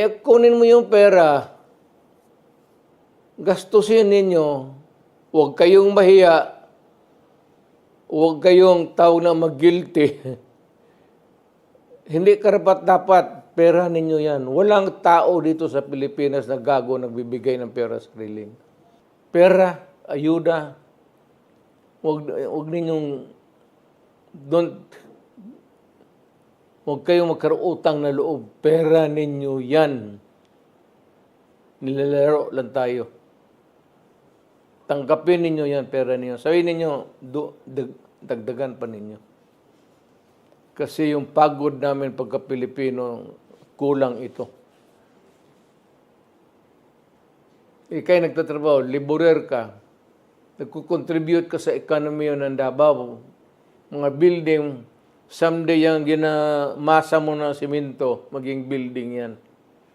Eh, kunin mo yung pera, gastusin ninyo, huwag kayong mahiya, huwag kayong tao na mag-guilty. Hindi karapat dapat pera ninyo yan. Walang tao dito sa Pilipinas na gago nagbibigay ng pera sa sariling. Pera, ayuda, huwag, huwag ninyong don't Huwag kayong magkaroon utang na loob. Pera ninyo yan. Nilalaro lang tayo. Tanggapin ninyo yan, pera ninyo. Sabihin ninyo, do, dag, dagdagan pa ninyo. Kasi yung pagod namin pagka Pilipino, kulang ito. Ikay nagtatrabaho, liburer ka, nagkukontribute ka sa economy ng Davao, mga building, someday yung ginamasa mo na simento, maging building yan.